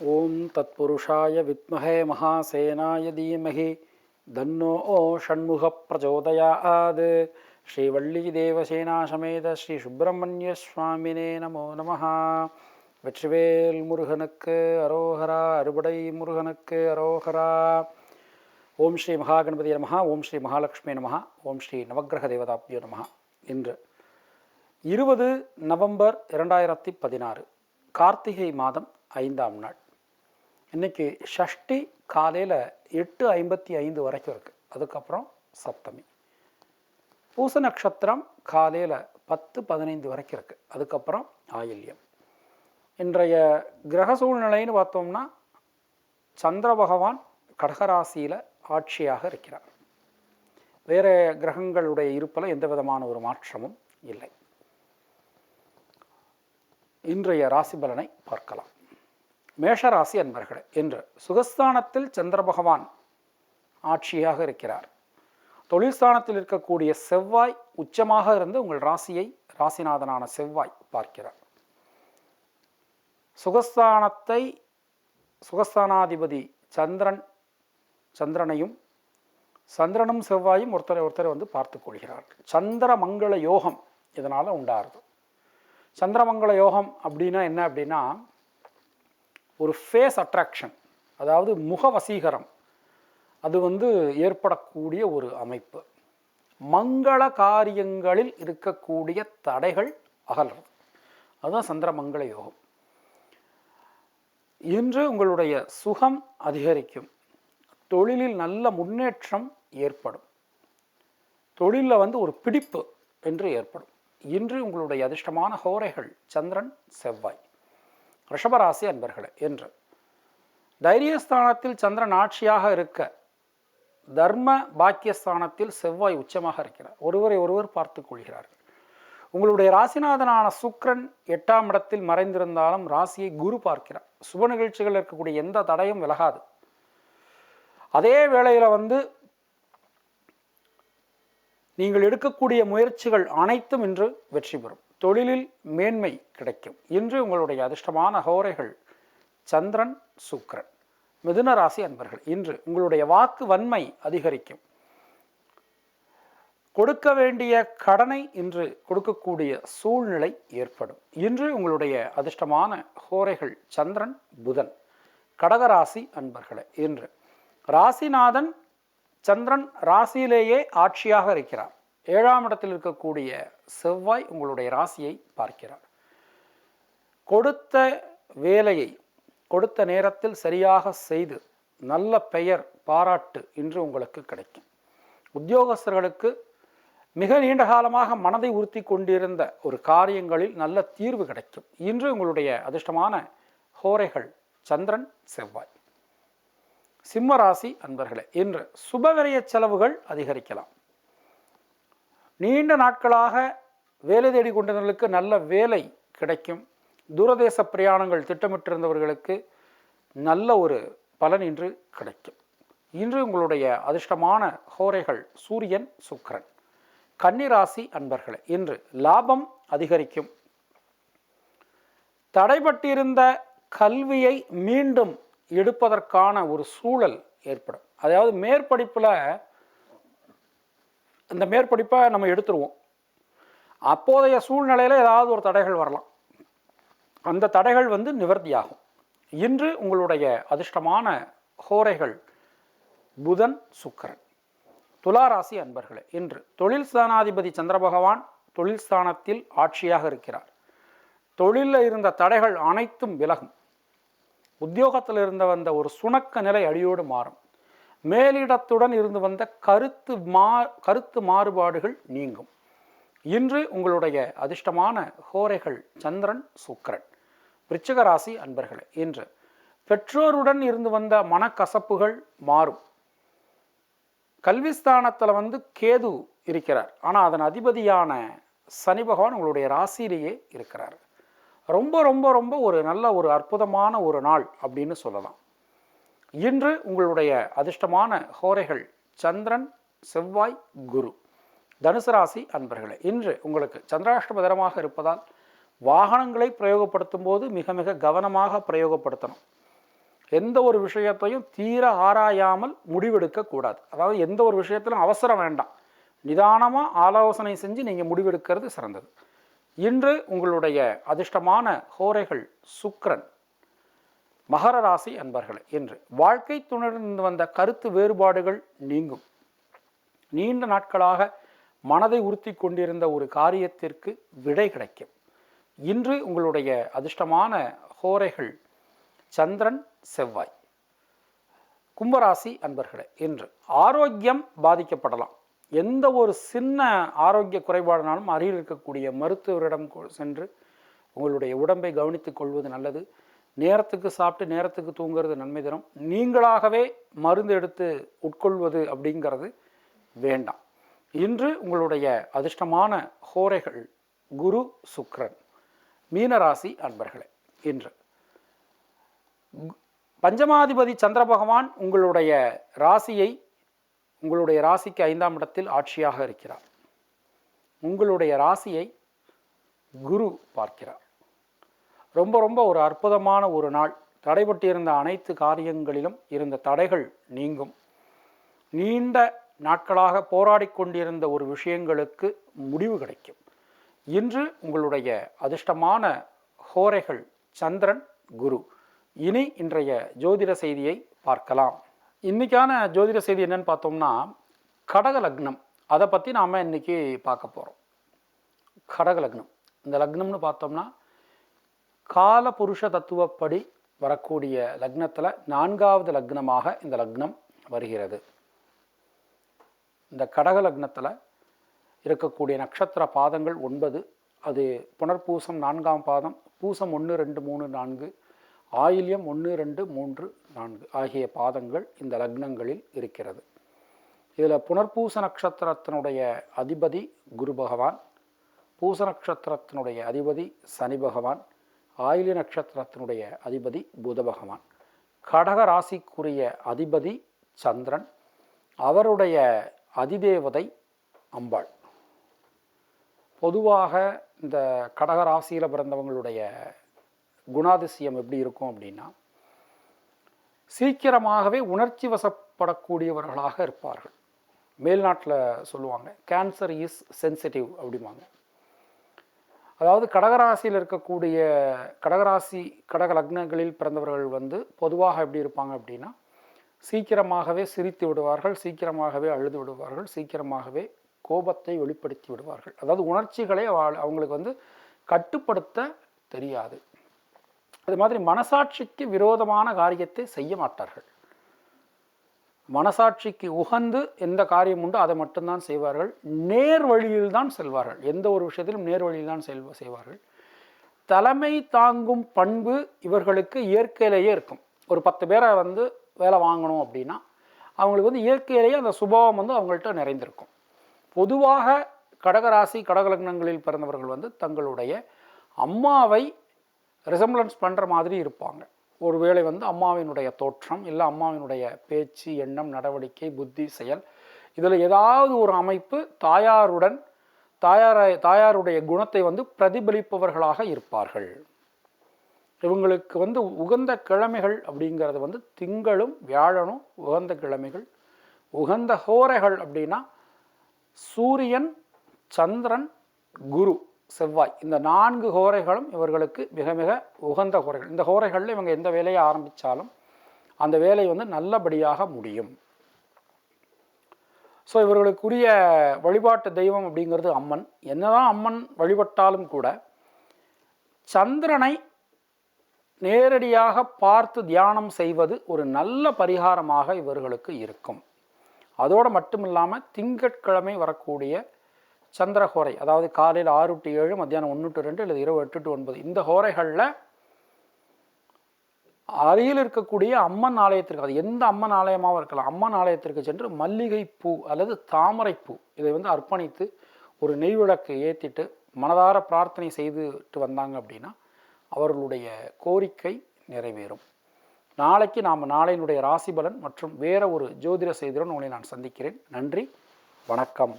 ॐ तत्पुरुषाय विद्महे महासेनाय धीमहि தன்னோ ஓ ஷண்முக பிரச்சோதயாத் ஸ்ரீவள்ளி தேவசேனாசமேத ஸ்ரீ சுப்பிரமணிய சுவாமினே நமோ நமஹ வெற்றிவேல் முருகனுக்கு அரோகரா அறுபடை முருகனுக்கு அரோகரா ஓம் ஸ்ரீ மகாகணபதி நமஹ ஓம் ஸ்ரீ மகாலட்சுமி நமஹ ஓம் ஸ்ரீ நவக்கிரக தேவதாப்தியோ நமஹ இன்று இருபது நவம்பர் இரண்டாயிரத்தி பதினாறு கார்த்திகை மாதம் ஐந்தாம் நாள் இன்னைக்கு ஷஷ்டி காலையில் எட்டு ஐம்பத்தி ஐந்து வரைக்கும் இருக்குது அதுக்கப்புறம் சப்தமி. பூச நட்சத்திரம் காலையில் பத்து பதினைந்து வரைக்கும் இருக்குது அதுக்கப்புறம் ஆயில்யம். இன்றைய கிரக சூழ்நிலைன்னு பார்த்தோம்னா சந்திர பகவான் கடகராசியில் ஆட்சியாக இருக்கிறார். வேறு கிரகங்களுடைய இருப்பில் எந்த விதமான ஒரு மாற்றமும் இல்லை. இன்றைய ராசி பலனை பார்க்கலாம். மேஷராசி அன்பர்களே என்று சுகஸ்தானத்தில் சந்திர பகவான் ஆட்சியாக இருக்கிறார். தொழில்ஸ்தானத்தில் இருக்கக்கூடிய செவ்வாய் உச்சமாக இருந்து உங்கள் ராசியை ராசிநாதனான செவ்வாய் பார்க்கிறார். சுகஸ்தானத்தை சுகஸ்தானாதிபதி சந்திரன் சந்திரனையும் சந்திரனும் செவ்வாயும் ஒருத்தரை ஒருத்தர் வந்து பார்த்து கொள்கிறார்கள் சந்திர மங்கள யோகம் இதனால் உண்டாருது. சந்திரமங்கள யோகம் அப்படின்னா என்ன அப்படின்னா ஒரு ஃபேஸ் அட்ராக்ஷன் அதாவது முக வசீகரம் அது வந்து ஏற்படக்கூடிய ஒரு அமைப்பு. மங்கள காரியங்களில் இருக்கக்கூடிய தடைகள் அகல்றது. அதுதான் சந்திரமங்கள யோகம். இன்று உங்களுடைய சுகம் அதிகரிக்கும். தொழிலில் நல்ல முன்னேற்றம் ஏற்படும். தொழிலில் வந்து ஒரு பிடிப்பு என்று ஏற்படும். இன்று உங்களுடைய அதிர்ஷ்டமான ஹோரைகள் சந்திரன் செவ்வாய். ரிஷபராசி அன்பர்களே என்று தைரியஸ்தானத்தில் சந்திரன் ஆட்சியாக இருக்க தர்ம பாக்கியஸ்தானத்தில் செவ்வாய் உச்சமாக இருக்கிறார். ஒருவரை ஒருவர் பார்த்து கொள்கிறார்கள். உங்களுடைய ராசிநாதனான சுக்ரன் எட்டாம் இடத்தில் மறைந்திருந்தாலும் ராசியை குரு பார்க்கிறார். சுப நிகழ்ச்சிகள் இருக்கக்கூடிய எந்த தடையும் விலகாது. அதே வேளையில் வந்து நீங்கள் எடுக்கக்கூடிய முயற்சிகள் அனைத்தும் இன்று வெற்றி பெறும். தொழிலில் மேன்மை கிடைக்கும். இன்று உங்களுடைய அதிர்ஷ்டமான ஹோரைகள் சந்திரன் சுக்ரன் மிதுன ராசி அன்பர்கள். இன்று உங்களுடைய வாக்கு வன்மை அதிகரிக்கும். கொடுக்க வேண்டிய கடனை இன்று கொடுக்கக்கூடிய சூழ்நிலை ஏற்படும். இன்று உங்களுடைய அதிர்ஷ்டமான ஹோரைகள் சந்திரன் புதன் கடகராசி அன்பர்களே இன்று. ராசிநாதன் சந்திரன் ராசியிலேயே ஆட்சியாக இருக்கிறார். ஏழாம் இடத்தில் இருக்கக்கூடிய செவ்வாய் உங்களுடைய ராசியை பார்க்கிறார். கொடுத்த வேலையை கொடுத்த நேரத்தில் சரியாக செய்து நல்ல பெயர் பாராட்டு இன்று உங்களுக்கு கிடைக்கும். உத்தியோகஸ்தர்களுக்கு மிக நீண்ட காலமாக மனதை உறுத்தி கொண்டிருந்த ஒரு காரியங்களில் நல்ல தீர்வு கிடைக்கும். இன்று உங்களுடைய அதிர்ஷ்டமான ஹோரைகள் சந்திரன் செவ்வாய். சிம்ம ராசி அன்பர்களே இன்று சுபவிரய செலவுகள் அதிகரிக்கலாம். நீண்ட நாட்களாக வேலை தேடி கொண்டவர்களுக்கு நல்ல வேலை கிடைக்கும். தூரதேச பிரயாணங்கள் திட்டமிட்டிருந்தவர்களுக்கு நல்ல ஒரு பலன் இன்று கிடைக்கும். இன்று உங்களுடைய அதிர்ஷ்டமான ஹோரைகள் சூரியன் சுக்கரன். கன்னிராசி அன்பர்களே இன்று லாபம் அதிகரிக்கும். தடைபட்டிருந்த கல்வியை மீண்டும் எடுப்பதற்கான ஒரு சூழல் ஏற்படும். அதாவது மேற்படிப்பில் இந்த மேற்படிப்பை நம்ம எடுத்துருவோம். அப்போதைய சூழ்நிலையில் ஏதாவது ஒரு தடைகள் வரலாம். அந்த தடைகள் வந்து நிவர்த்தியாகும். இன்று உங்களுடைய அதிர்ஷ்டமான ஹோரைகள் புதன் சுக்கரன். துளாராசி அன்பர்களே இன்று தொழில் ஸ்தானாதிபதி சந்திர பகவான் தொழில் ஸ்தானத்தில் ஆட்சியாக இருக்கிறார். தொழிலில் இருந்த தடைகள் அனைத்தும் விலகும். உத்தியோகத்தில் இருந்த வந்த ஒரு சுணக்க நிலை அடியோடு மாறும். மேலிடத்துடன் இருந்து வந்த கருத்து மா கருத்து மாறுபாடுகள் நீங்கும். இன்று உங்களுடைய அதிர்ஷ்டமான ஹோரைகள் சந்திரன் சுக்கரன். விருச்சிகராசி அன்பர்களே இன்று பெற்றோருடன் இருந்து வந்த மனக்கசப்புகள் மாறும். கல்விஸ்தானத்தில் வந்து கேது இருக்கிறார். ஆனால் அதன் அதிபதியான சனி பகவான் உங்களுடைய ராசியிலேயே இருக்கிறார். ரொம்ப ரொம்ப ரொம்ப ஒரு நல்ல ஒரு அற்புதமான ஒரு நாள் அப்படின்னு சொல்லலாம். இன்று உங்களுடைய அதிர்ஷ்டமான ஹோரைகள் சந்திரன் செவ்வாய் குரு தனுசு ராசி அன்பர்களே இன்று உங்களுக்கு சந்திராஷ்டமதரமாக இருப்பதால் வாகனங்களை பிரயோகப்படுத்தும் போது மிக மிக கவனமாக பிரயோகப்படுத்தணும். எந்த ஒரு விஷயத்தையும் தீர ஆராயாமல் முடிவெடுக்கக்கூடாது அதாவது எந்த ஒரு விஷயத்திலும் அவசரம் வேண்டாம். நிதானமாக ஆலோசனை செஞ்சு நீங்கள் முடிவெடுக்கிறது சிறந்தது. இன்று உங்களுடைய அதிர்ஷ்டமான ஹோரைகள் சுக்ரன் மகர ராசி அன்பர்களே என்று வாழ்க்கை துணர்ந்து வந்த கருத்து வேறுபாடுகள் நீங்கும். நீண்ட நாட்களாக மனதை உறுத்தி கொண்டிருந்த ஒரு காரியத்திற்கு விடை கிடைக்கும். இன்று உங்களுடைய அதிர்ஷ்டமான ஹோரைகள் சந்திரன் செவ்வாய். கும்பராசி அன்பர்களே இன்று ஆரோக்கியம் பாதிக்கப்படலாம். எந்த ஒரு சின்ன ஆரோக்கிய குறைபாடுனாலும் அருகில் இருக்கக்கூடிய மருத்துவரிடம் சென்று உங்களுடைய உடம்பை கவனித்துக் கொள்வது நல்லது. நேரத்துக்கு சாப்பிட்டு நேரத்துக்கு தூங்குறது நன்மை தரும். நீங்களாகவே மருந்து எடுத்து உட்கொள்வது அப்படிங்கிறது வேண்டாம். இன்று உங்களுடைய அதிர்ஷ்டமான ஹோரைகள் குரு சுக்ரன் மீனராசி அன்பர்களே இன்று. பஞ்சமாதிபதி சந்திர பகவான் உங்களுடைய ராசியை உங்களுடைய ராசிக்கு ஐந்தாம் இடத்தில் ஆட்சியாக இருக்கிறார். உங்களுடைய ராசியை குரு பார்க்கிறார். ரொம்ப ரொம்ப ஒரு அற்புதமான ஒரு நாள். தடைபட்டிருந்த அனைத்து காரியங்களிலும் இருந்த தடைகள் நீங்கும். நீண்ட நாட்களாக போராடி கொண்டிருந்த ஒரு விஷயங்களுக்கு முடிவு கிடைக்கும். இன்று உங்களுடைய அதிர்ஷ்டமான ஹோரைகள் சந்திரன் குரு. இனி இன்றைய ஜோதிட செய்தியை பார்க்கலாம். இன்றைக்கான ஜோதிட செய்தி என்னன்னு பார்த்தோம்னா கடக லக்னம். அதை பற்றி நாம் இன்றைக்கி பார்க்க போகிறோம் கடக லக்னம். இந்த லக்னம்னு பார்த்தோம்னா கால புருஷ தத்துவப்படி வரக்கூடிய லக்னத்தில் நான்காவது லக்னமாக இந்த லக்னம் வருகிறது. இந்த கடக லக்னத்தில் இருக்கக்கூடிய நட்சத்திர பாதங்கள் ஒன்பது அது புனர்பூசம் நான்காம் பாதம் பூசம் ஒன்று ரெண்டு மூணு நான்கு ஆயில்யம் ஒன்று ரெண்டு மூன்று நான்கு ஆகிய பாதங்கள் இந்த லக்னங்களில் இருக்கிறது. இதில் புனர்பூச நட்சத்திரத்தினுடைய அதிபதி குரு பகவான் பூச நட்சத்திரத்தினுடைய அதிபதி சனி பகவான் ஆயிலி நட்சத்திரத்தினுடைய அதிபதி புத பகவான். கடக ராசிக்குரிய அதிபதி சந்திரன். அவருடைய அதிதேவதை அம்பாள். பொதுவாக இந்த கடக ராசியில் பிறந்தவங்களுடைய குணாதிசயம் எப்படி இருக்கும் அப்படின்னா சீக்கிரமாகவே உணர்ச்சி வசப்படக்கூடியவர்களாக இருப்பார்கள். மேல்நாட்டில் சொல்லுவாங்க கேன்சர் இஸ் சென்சிட்டிவ் அப்படிம்பாங்க. அதாவது கடகராசியில் இருக்கக்கூடிய கடகராசி கடக லக்னங்களில் பிறந்தவர்கள் வந்து பொதுவாக எப்படி இருப்பாங்க அப்படின்னா சீக்கிரமாகவே சிரித்து விடுவார்கள் சீக்கிரமாகவே அழுது விடுவார்கள் சீக்கிரமாகவே கோபத்தை வெளிப்படுத்தி விடுவார்கள். அதாவது உணர்ச்சிகளை அவங்களுக்கு வந்து கட்டுப்படுத்த தெரியாது. அது மாதிரி மனசாட்சிக்கு விரோதமான காரியத்தை செய்ய மாட்டார்கள். மனசாட்சிக்கு உகந்து எந்த காரியம் உண்டோ அதை மட்டும்தான் செய்வார்கள். நேர் வழியில் தான் செல்வார்கள். எந்த ஒரு விஷயத்திலும் நேர் வழியில் தான் செல் செய்வார்கள். தலைமை தாங்கும் பண்பு இவர்களுக்கு இயற்கையிலேயே இருக்கும். ஒரு பத்து பேரை வந்து வேலை வாங்கணும் அப்படின்னா அவங்களுக்கு வந்து இயற்கையிலேயே அந்த சுபாவம் வந்து அவங்கள்ட்ட நிறைந்திருக்கும். பொதுவாக கடகராசி கடகலக்னங்களில் பிறந்தவர்கள் வந்து தங்களுடைய அம்மாவை ரிசம்பிளன்ஸ் பண்ணுற மாதிரி இருப்பாங்க. ஒருவேளை வந்து அம்மாவினுடைய தோற்றம் இல்லை அம்மாவினுடைய பேச்சு எண்ணம் நடவடிக்கை புத்தி செயல் இதில் ஏதாவது ஒரு அமைப்பு தாயாருடன் தாயாரை தாயாருடைய குணத்தை வந்து பிரதிபலிப்பவர்களாக இருப்பார்கள். இவங்களுக்கு வந்து உகந்த கிழமைகள் அப்படிங்கிறது வந்து திங்களும் வியாழனும் உகந்த கிழமைகள். உகந்த ஹோரைகள் அப்படின்னா சூரியன் சந்திரன் குரு. செவ்வாய். இந்த நான்கு ஹோரைகளும் இவர்களுக்கு மிக மிக உகந்த ஹோரைகள் இந்த ஹோரைகளில் இவங்க எந்த வேலையை ஆரம்பித்தாலும் அந்த வேலை வந்து நல்லபடியாக முடியும். ஸோ இவர்களுக்குரிய வழிபாட்டு தெய்வம் அப்படிங்கிறது அம்மன். என்னதான் அம்மன் வழிபட்டாலும் கூட சந்திரனை நேரடியாக பார்த்து தியானம் செய்வது ஒரு நல்ல பரிகாரமாக இவர்களுக்கு இருக்கும். அதோடு மட்டும் இல்லாமல் திங்கட்கிழமை வரக்கூடிய சந்திர ஹோரை அதாவது காலையில் ஆறு டு ஏழு மத்தியானம் ஒன்று டு ரெண்டு இல்லை இரவு எட்டு டு ஒன்பது இந்த ஹோரைகளில் அருகில் இருக்கக்கூடிய அம்மன் ஆலயத்திற்கு அது எந்த அம்மன் ஆலயமாகவும் இருக்கலாம் அம்மன் ஆலயத்திற்கு சென்று மல்லிகை பூ அல்லது தாமரை பூ இதை வந்து அர்ப்பணித்து ஒரு நெய் விளக்கு ஏற்றிட்டு மனதார பிரார்த்தனை செய்துட்டு வந்தாங்க அப்படின்னா அவர்களுடைய கோரிக்கை நிறைவேறும். நாளைக்கு நாம் நாளையினுடைய ராசிபலன் மற்றும் வேற ஒரு ஜோதிட செய்தியுடன் உங்களை நான் சந்திக்கிறேன். நன்றி வணக்கம்.